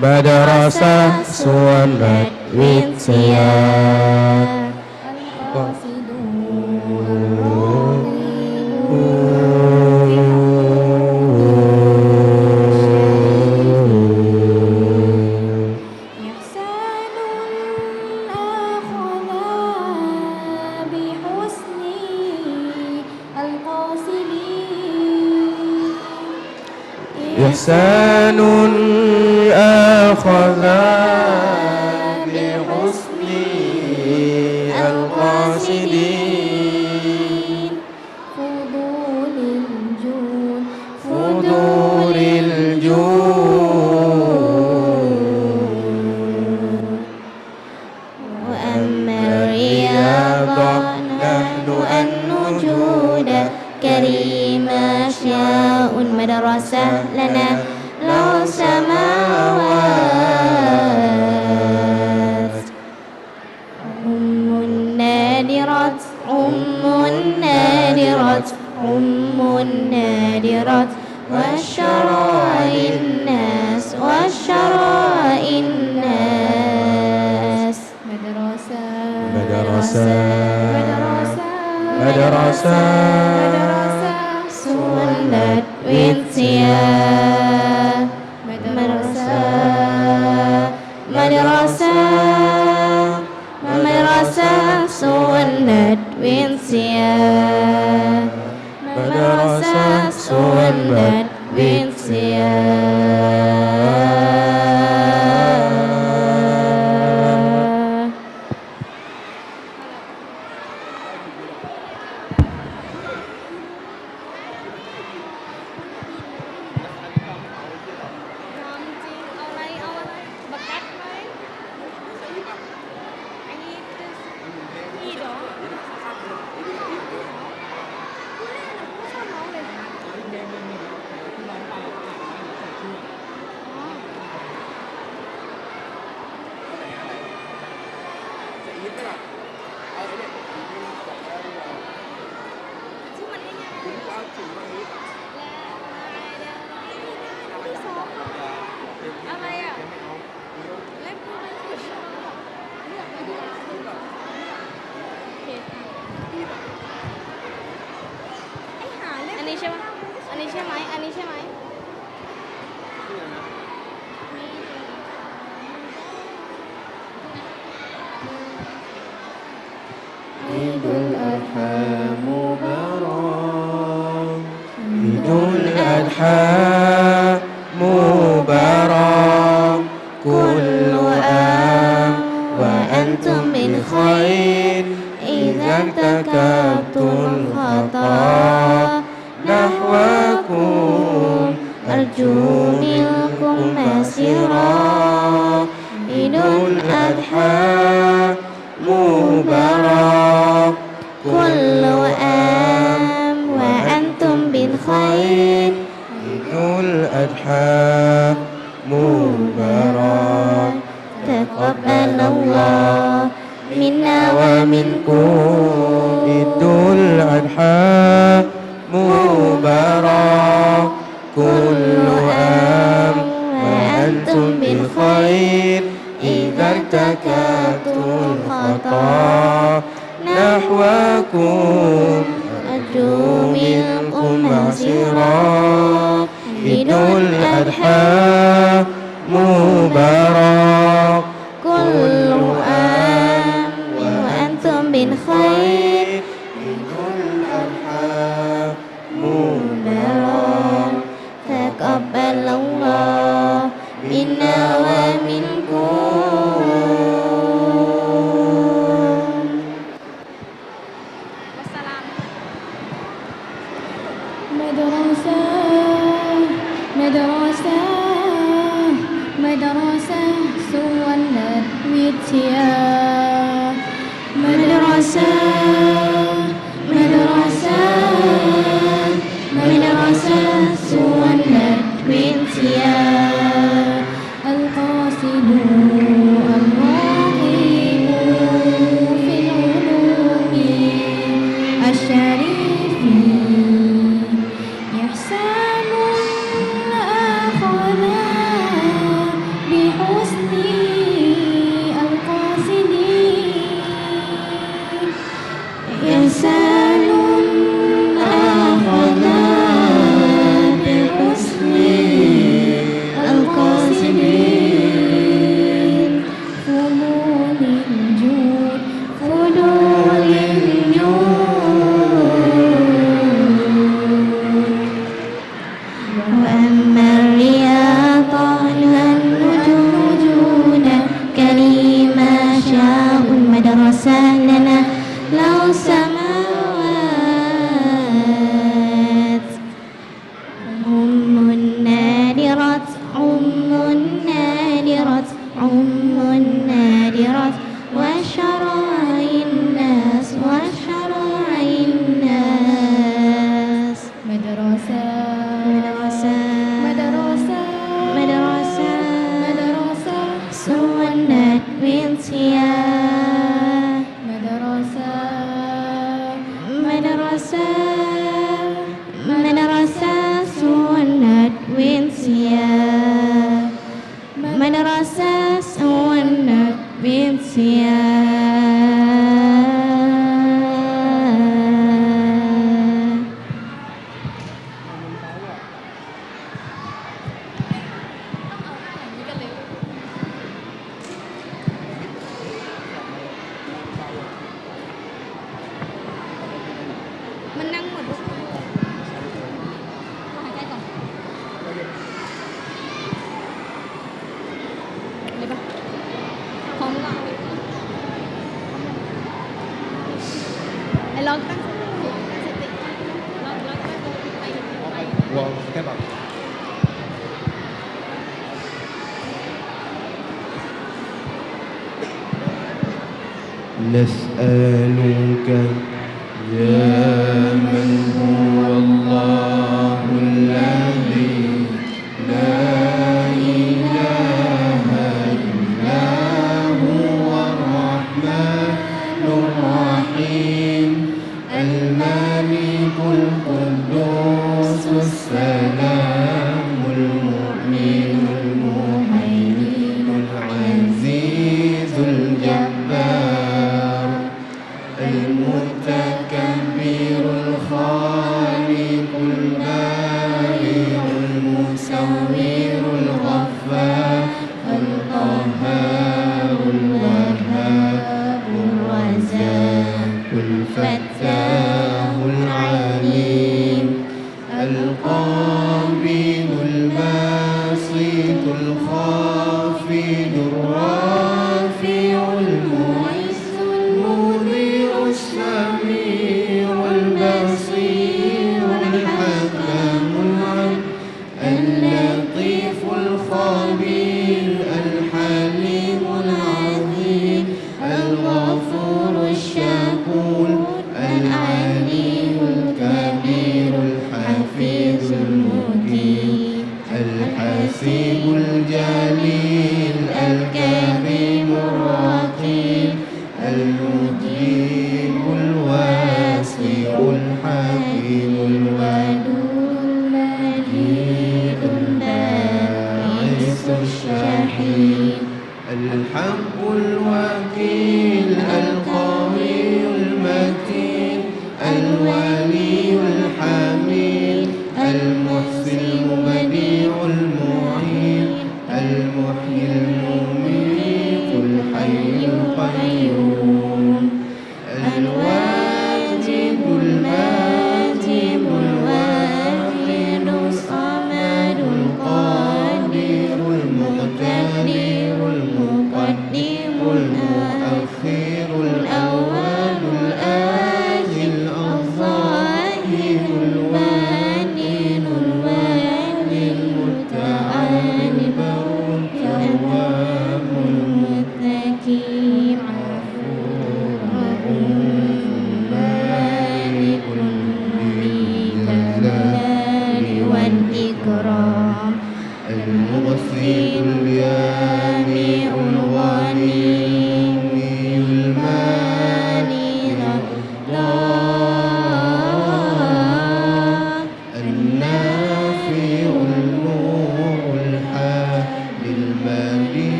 Badarasa Suwanda Witsiyah دور الجود Adarasa Sumandat Winsia Madarasa Madarasa Madarasa Sumandat Winsia Madarasa Madarasa عيد الأضحى مبارك. عيد الأضحى مبارك. كل عام وأنتم من خير. إذا ارتكبت الخطأ نحوكم. أرجو منكم مسيرا عيد الأضحى الخير. عيد الأضحى مبارك. تقبل الله منا ومنكم. عيد الأضحى مبارك. كل عام وأنتم بالخير. إذا ارتكبتم الخطأ نحوكم. أرجو من صراط عيد الأضحى مبارك. كل عام وأنتم بالخير عيد الأضحى مبارك. تقبل الله ลองตั้งสติลองลองตั้งไปไปวอลแค่แบบ نسألك away. تفيد الياس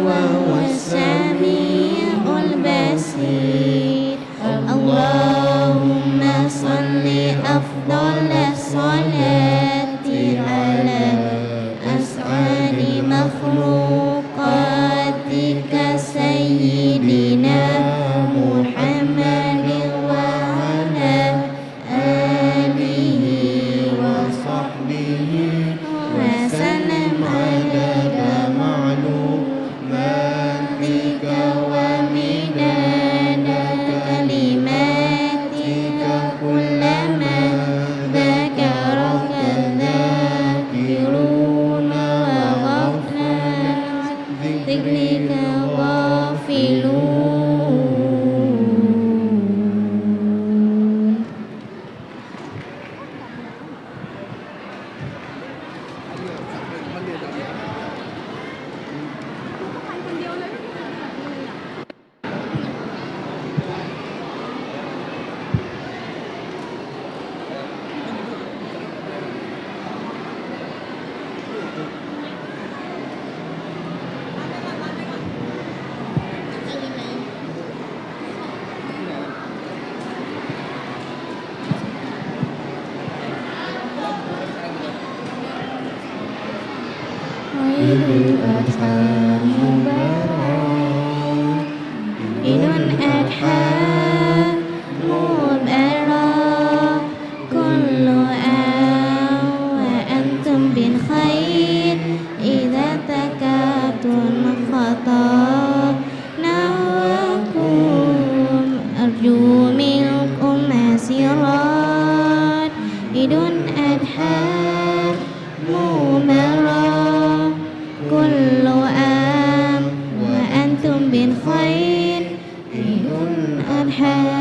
one was sad. you a time. है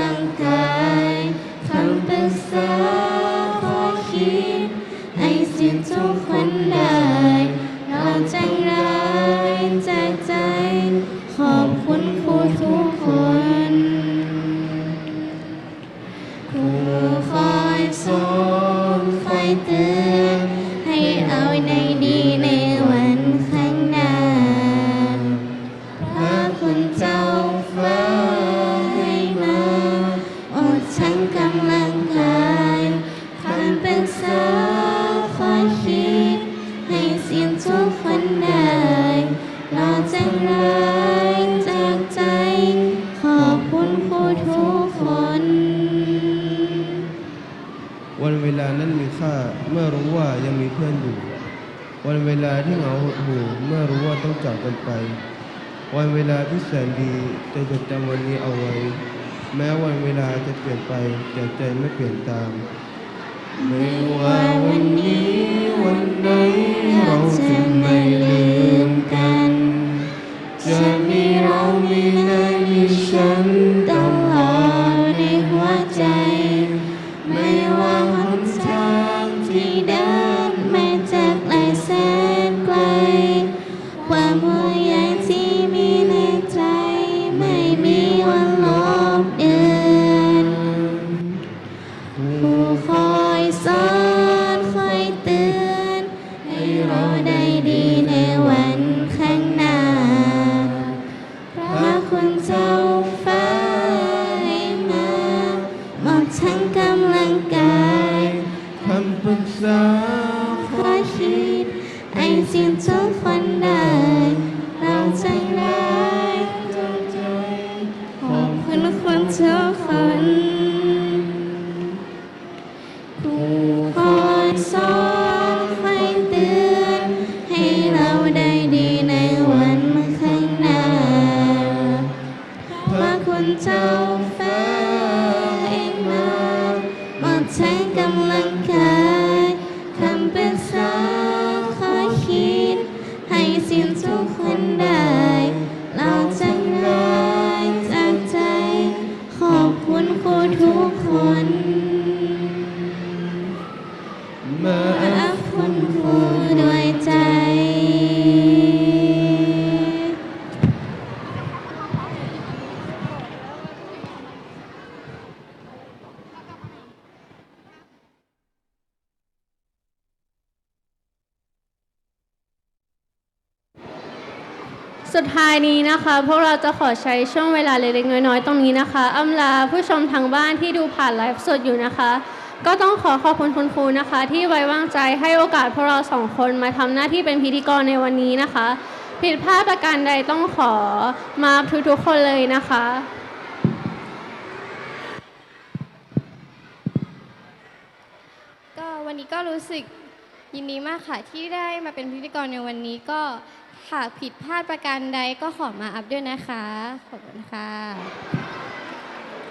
ลังกายคำป็นสษาขอคิดให้สิทงทุกคนได้นอกจาร้ายใจใจ ลาที่เหงาหดหู่เมื่อรู้ว่าต้องจากกันไป วันเวลาที่แสนดีจะจดจำวันนี้เอาไว้ แม้วันเวลาจะเปลี่ยนไปแต่ใจไม่เปลี่ยนตามไม่ว่าวันนี้วันไหนเราจะไม่ลืมกัน จะมีเรามีนายมีฉันต้อ to find. สุดท้ายนี้นะคะ พวกเราจะขอใช้ช่วงเวลาเล็กๆน้อยๆ ตรงนี้นะคะอำลาผู้ชมทางบ้านที่ดูผ่านไลฟ์สดอยู่นะคะ ก็ต้องขอขอบคุณคุณครูนะคะ ที่ไว้วางใจให้โอกาสพวกเราสองคนมาทำหน้าที่เป็นพิธีกรในวันนี้นะคะผิดพลาดประการใดต้องขอมาทุกๆคนเลยนะคะก็วันนี้ก็รู้สึกยินดีมากค่ะที่ได้มาเป็นพิธีกรในวันนี้ก็ หากผิดพลาดประการใดก็ขอมาอัพด้วยนะคะ ขอบคุณค่ะ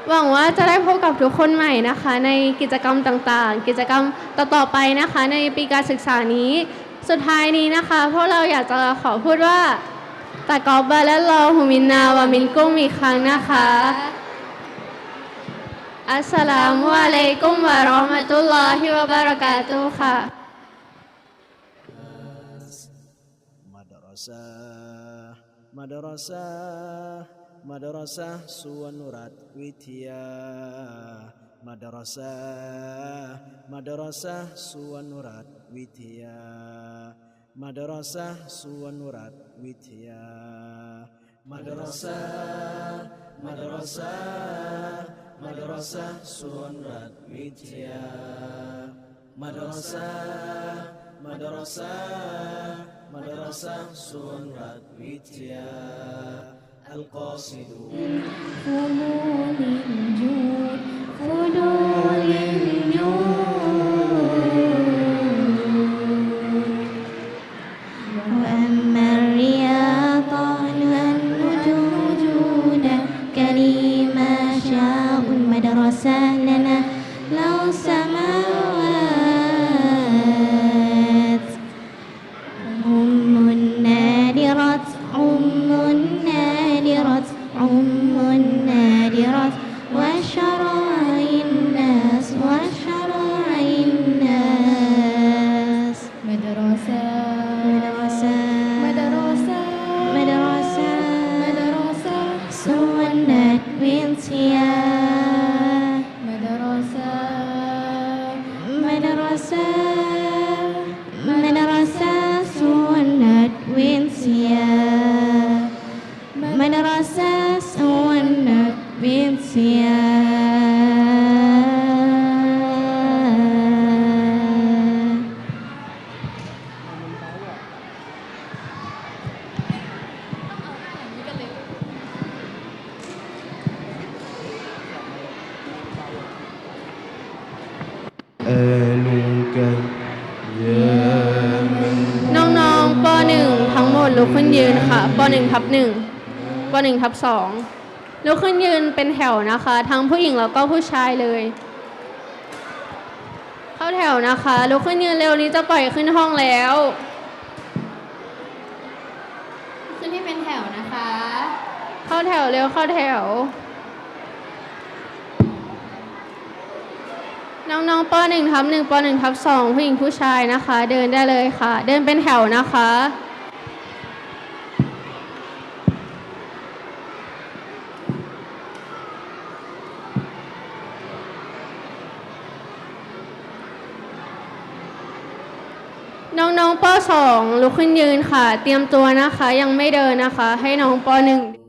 หวังว่าจะได้พบกับทุกคนใหม่นะคะ ในกิจกรรมต่างๆ กิจกรรมต่อๆไปนะคะ ในปีการศึกษานี้ สุดท้ายนี้นะคะพวกเราอยากจะขอพูดว่าตะกอบบาและลอหุมินนาวามินกุ้งอีกครั้งนะคะ อัสสลามุอะลัยกุมวะเราะมะตุลลอฮิวะบะเราะกาตุค่ะ Madrasah Madrasah Madrasah Suwanurat Widya. Madrasah Madrasah Suwanurat Widya. Madrasah Suwanurat Widya. Madrasah Madrasah Madrasah Suwanurat Widya. Madrasah Madrasah Madrasah Sunrat Widya Al-Qasidun خذوا للجود خذوا للجود providencia. นึ่งทั้งหมดลุกขึ้นยืนค่ะป .1 ทับ1ปงทับ2 ลุกขึ้นยืนเป็นแถวนะคะ ทั้งผู้หญิงแล้วก็ผู้ชายเลย เข้าแถวนะคะลุกขึ้นยืนเร็วนี้จะปล่อยขึ้นห้องแล้ว ขึ้นที่เป็นแถวนะคะ เข้าแถวเร็วเข้าแถว น้องๆป .1 ทับ1ป .1 ทับ2ผู้หญิงผู้ชายนะคะ เดินได้เลยค่ะ เดินเป็นแถวนะคะ น้องๆป .2 ลุกขึ้นยืนค่ะ เตรียมตัวนะคะ ยังไม่เดินนะคะ ให้น้องป .1